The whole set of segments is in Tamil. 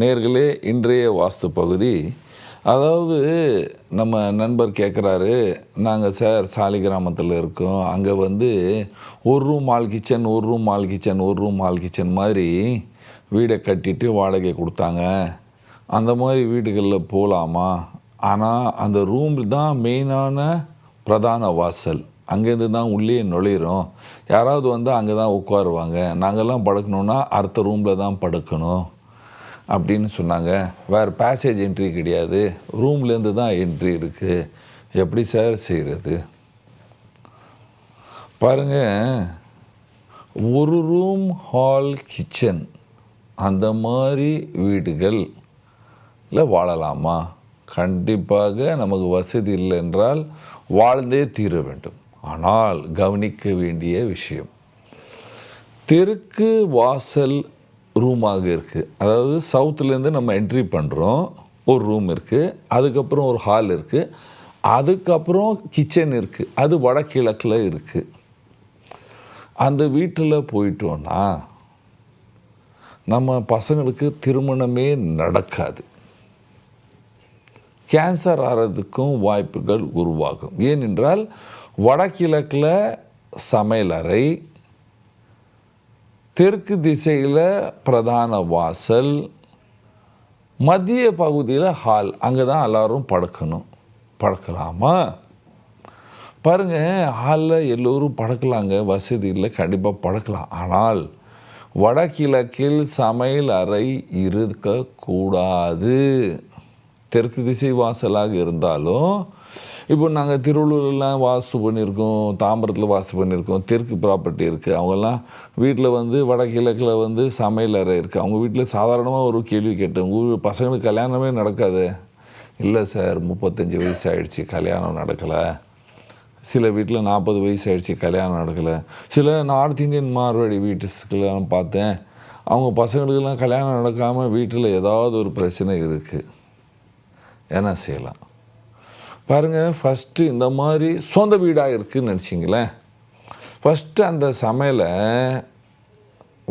நேர்களே இன்றைய வாஸ்து பகுதி. அதாவது நம்ம நண்பர் கேட்குறாரு நாங்கள் சார் சாலி கிராமத்தில் இருக்கோம். அங்கே வந்து ஒரு ரூம் ஆல் கிச்சன் ஒரு ரூம் ஆல் கிச்சன் ஒரு ரூம் ஆல் கிச்சன் மாதிரி வீடை கட்டிட்டு வாடகை கொடுத்தாங்க. அந்த மாதிரி வீடுகளில் போகலாமா ஆனால் அந்த ரூம் தான் மெயினான பிரதான வாசல். அங்கேருந்து தான் உள்ளே நுழையிறோம். யாராவது வந்து அங்கே தான் உட்காருவாங்க. நாங்கள்லாம் படுக்கணுன்னா அடுத்த ரூமில் தான் படுக்கணும். அப்படின்னு சொன்னாங்க. வேறு பேசேஜ் என்ட்ரி கிடையாது. ரூம்லேருந்து தான் என்ட்ரி இருக்குது எப்படி சார் செய்கிறது பாருங்க. ஒரு ரூம் ஹால் கிச்சன் அந்த மாதிரி வீடுகளில் வாழலாமா? கண்டிப்பாக நமக்கு வசதி இல்லை என்றால் வாழ்ந்தே தீர வேண்டும். ஆனால் கவனிக்க வேண்டிய விஷயம். தெற்கு வாசல் ரூமாக இருக்குது அதாவது சவுத்துலேருந்து நம்ம என்ட்ரி பண்ணுறோம் ஒரு ரூம் இருக்குது அதுக்கப்புறம் ஒரு ஹால் இருக்குது அதுக்கப்புறம் கிச்சன் இருக்குது அது வடகிழக்கில் இருக்குது அந்த வீட்டில் போயிட்டோன்னா நம்ம பசங்களுக்கு திருமணமே நடக்காது. கேன்சர் ஆகிறதுக்கும் வாய்ப்புகள் உருவாகும். ஏனென்றால் வடகிழக்கில் சமையலறை தெற்கு திசையில் பிரதான வாசல் மத்திய பகுதியில் ஹால். அங்கே தான் எல்லோரும் படுக்கணும். படுக்கலாமா? பாருங்கள் ஹாலில் எல்லோரும் படுக்கலாங்க. வசதி இல்லை கண்டிப்பாக படுக்கலாம். ஆனால் வடகிழக்கில் சமையல் அறை இருக்கக்கூடாது தெற்கு திசை வாசலாக இருந்தாலும் இப்போ நாங்கள் திருவள்ளூர்லாம் வாஸ்து பண்ணியிருக்கோம் தாம்பரத்தில் வாஸ்து பண்ணியிருக்கோம் தெற்கு ப்ராப்பர்ட்டி இருக்குது அவங்கெல்லாம் வீட்டில் வந்து வடகிழக்கில் வந்து சமையல் அறை இருக்குது அவங்க வீட்டில் சாதாரணமாக ஒரு கேள்வி கேட்டேன். உங்கள் பசங்களுக்கு கல்யாணமே நடக்காது? இல்லை சார் முப்பத்தஞ்சு வயசு ஆகிடுச்சி கல்யாணம் நடக்கலை. சில வீட்டில் நாற்பது வயசு ஆகிடுச்சி கல்யாணம் நடக்கலை. சில நார்த் இந்தியன் மார்வாடி வீட்டுக்கெல்லாம் பார்த்தேன். அவங்க பசங்களுக்கெல்லாம் கல்யாணம் நடக்காமல் வீட்டில் ஏதாவது ஒரு பிரச்சனை இருக்குது என்ன செய்யலாம்? பாருங்கள் ஃபஸ்ட்டு இந்த மாதிரி சொந்த வீடாக இருக்குதுன்னு நினச்சிங்களேன். ஃபஸ்ட்டு அந்த சமையலை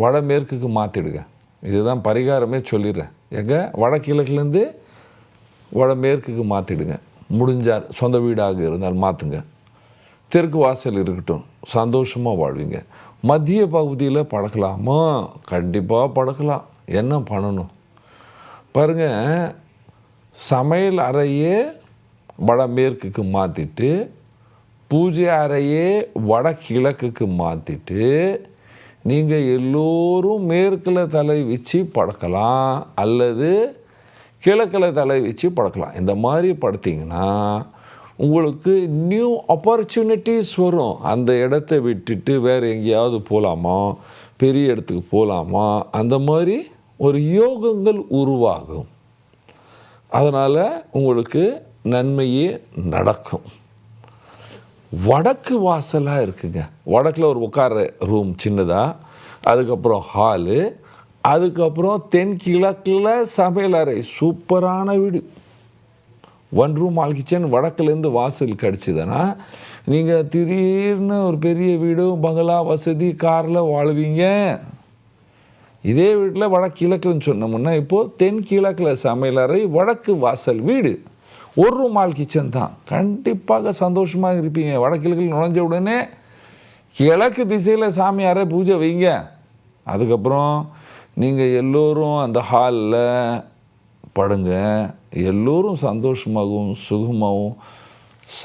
வடமேற்குக்கு மாற்றிடுங்க இதுதான் பரிகாரமே சொல்லிடுறேன். எங்கே? வடகிழக்குலேருந்து வடமேற்குக்கு மாற்றிடுங்க முடிஞ்சார் சொந்த வீடாக இருந்தால் மாற்றுங்க தெற்கு வாசல் இருக்கட்டும் சந்தோஷமாக வாழ்வீங்க. மத்திய பகுதியில் படக்கலாமா கண்டிப்பாக படக்கலாம் என்ன பண்ணணும்? பாருங்கள் சமையல் அறையே வடமேற்குக்கு மாற்றிட்டு பூஜை அறையே வடகிழக்குக்கு மாற்றிட்டு நீங்கள் எல்லோரும் மேற்கில் தலை வச்சு படுக்கலாம் அல்லது கிழக்கில் தலை வச்சு படுக்கலாம். இந்த மாதிரி படுத்திங்கன்னா உங்களுக்கு நியூ ஆப்பர்ச்சுனிட்டிஸ் வரும். அந்த இடத்த விட்டுட்டு வேறு எங்கேயாவது போகலாமா பெரிய இடத்துக்கு போகலாமா அந்த மாதிரி ஒரு யோகங்கள் உருவாகும். அதனால் உங்களுக்கு நன்மையே நடக்கும். வடக்கு வாசலாக இருக்குங்க. வடக்கில் ஒரு உட்கார ரூம் சின்னதாக அதுக்கப்புறம் ஹாலு அதுக்கப்புறம் தென்கிழக்கில் சமையலறை சூப்பரான வீடு. ஒன் ரூம் ஆல் கிச்சன் வடக்குலேருந்து வாசல் கிடச்சிதுன்னா நீங்கள் திடீர்னு ஒரு பெரிய வீடு பங்களா வசதி காரில் வாழ்வீங்க. இதே வீட்டில் வடகிழக்குன்னு சொன்னோம்னா இப்போது தென்கிழக்கில் சமையலறை வடக்கு வாசல் வீடு. ஒரு ரூம் கிச்சன் தான். கண்டிப்பாக சந்தோஷமாக இருப்பீங்க. வடக்கிழக்கில் நுழைஞ்ச உடனே கிழக்கு திசையில் சாமியாரை பூஜை வைங்க. அதுக்கப்புறம் நீங்கள் எல்லோரும் அந்த ஹாலில் படுங்க. எல்லோரும் சந்தோஷமாகவும் சுகமாகவும்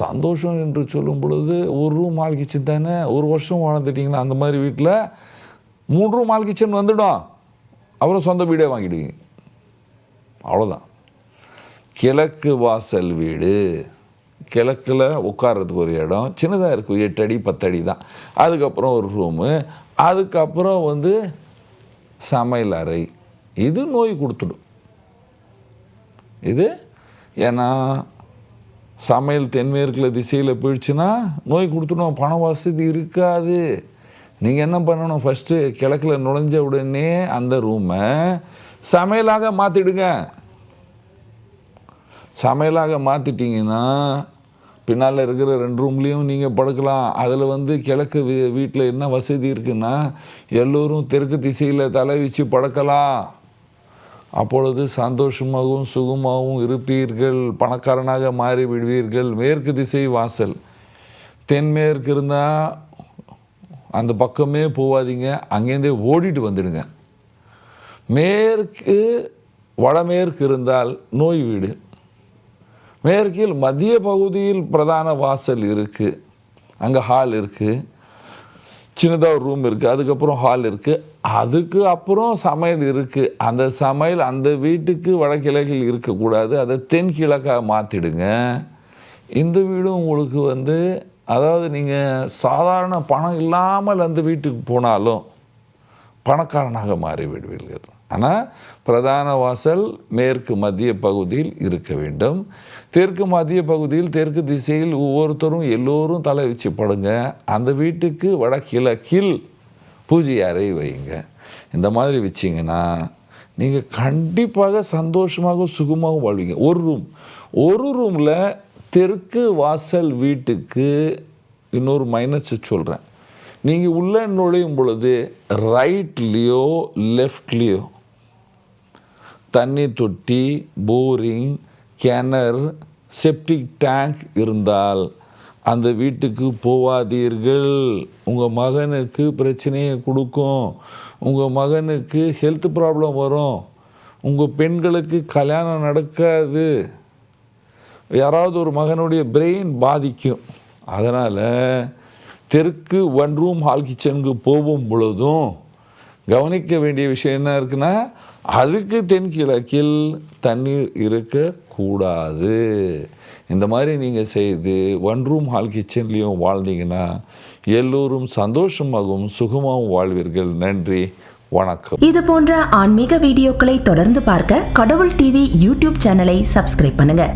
சந்தோஷம் என்று சொல்லும் பொழுது ஒரு ரூம் ஆள் கிச்சன் தானே? ஒரு வருஷம் வாழ்ந்துட்டிங்கன்னா அந்த மாதிரி வீட்டில் மூணு ரூம் ஆள் கிச்சன் வந்துடும். அப்புறம் சொந்த வீடே வாங்கிடுவீங்க. அவ்வளோதான் கிழக்கு வாசல் வீடு. கிழக்கில் உட்கார்றதுக்கு ஒரு இடம். சின்னதாக இருக்கும். எட்டு அடி பத்தடி தான். அதுக்கப்புறம் ஒரு ரூமு அதுக்கப்புறம் வந்து சமையல் அறை. இது நோய் கொடுத்துடும். இது ஏன்னா சமையல் தென்மேற்கில் திசையில் போயிடுச்சுன்னா நோய் கொடுத்துடும். பண வசதி இருக்காது. நீங்கள் என்ன பண்ணணும்? ஃபஸ்ட்டு கிழக்கில் நுழைஞ்ச உடனே அந்த ரூமை சமையலாக மாற்றிடுங்க சமையலாக மாற்றிட்டீங்கன்னா பின்னால் இருக்கிற ரெண்டு ரூம்லேயும் நீங்கள் படுக்கலாம். அதில் வந்து கிழக்கு வீ வீட்டில் என்ன வசதி இருக்குன்னா எல்லோரும் தெற்கு திசையில் தலை வச்சு படுக்கலாம். அப்பொழுது சந்தோஷமாகவும் சுகமாகவும் இருப்பீர்கள். பணக்காரனாக மாறி விடுவீர்கள் மேற்கு திசை வாசல். தென்மேற்கு இருந்தால் அந்த பக்கமே போகாதீங்க அங்கேருந்தே ஓடிட்டு வந்துடுங்க. மேற்கு வடமேற்கு இருந்தால் நோய் வீடு. மேற்கில் மத்திய பகுதியில் பிரதான வாசல் இருக்குது அங்கே ஹால் இருக்குது சின்னதாக ஒரு ரூம் இருக்குது அதுக்கப்புறம் ஹால் இருக்குது அதுக்கு அப்புறம் சமையல் இருக்குது அந்த சமையல் அந்த வீட்டுக்கு வடகிழக்கில் இருக்கக்கூடாது. அதை தென்கிழக்காக மாற்றிடுங்க இந்த வீடும் உங்களுக்கு வந்து அதாவது நீங்கள் சாதாரண பணம் இல்லாமல் அந்த வீட்டுக்கு போனாலும் பணக்காரனாக மாறி விடுவீர்கள் ஆனால் பிரதான வாசல் மேற்கு மத்திய பகுதியில் இருக்க வேண்டும். தெற்கு மத்திய பகுதியில் தெற்கு திசையில் ஒவ்வொருத்தரும் எல்லோரும் தலை வச்சு படுங்க. அந்த வீட்டுக்கு வடகிழக்கில் பூஜை அறை வைங்க. இந்த மாதிரி வச்சிங்கன்னா நீங்கள் கண்டிப்பாக சந்தோஷமாக சுகமாக வாழ்வீங்க. ஒரு ரூம் ஒரு ரூமில் தெற்கு வாசல் வீட்டுக்கு இன்னொரு மைனஸ் சொல்கிறேன் நீங்கள் உள்ளே நுழையும் பொழுது ரைட்லேயோ லெஃப்ட்லேயோ தண்ணி தொட்டி போரிங் கிணறு செப்டிக் டேங்க் இருந்தால் அந்த வீட்டுக்கு போவாதீர்கள். உங்கள் மகனுக்கு பிரச்சனையை கொடுக்கும். உங்கள் மகனுக்கு ஹெல்த் ப்ராப்ளம் வரும். உங்கள் பெண்களுக்கு கல்யாணம் நடக்காது. யாராவது ஒரு மகனுடைய பிரெயின் பாதிக்கும். அதனால் தெற்கு ஒன் ரூம் ஹால் கிச்சனுக்கு போகும் பொழுதும் கவனிக்க வேண்டிய விஷயம் என்ன இருக்குன்னா அதுக்கு தென்கிழக்கில் தண்ணீர் இருக்கக்கூடாது. இந்த மாதிரி நீங்கள் செய்து ஒன் ரூம் ஹால் கிச்சன்லேயும் வாழ்ந்தீங்கன்னா எல்லோரும் சந்தோஷமாகவும் சுகமாகவும் வாழ்வீர்கள். நன்றி. வணக்கம். இது போன்ற ஆன்மீக வீடியோக்களை தொடர்ந்து பார்க்க கடவுள் டிவி யூடியூப் சேனலை சப்ஸ்கிரைப் பண்ணுங்க.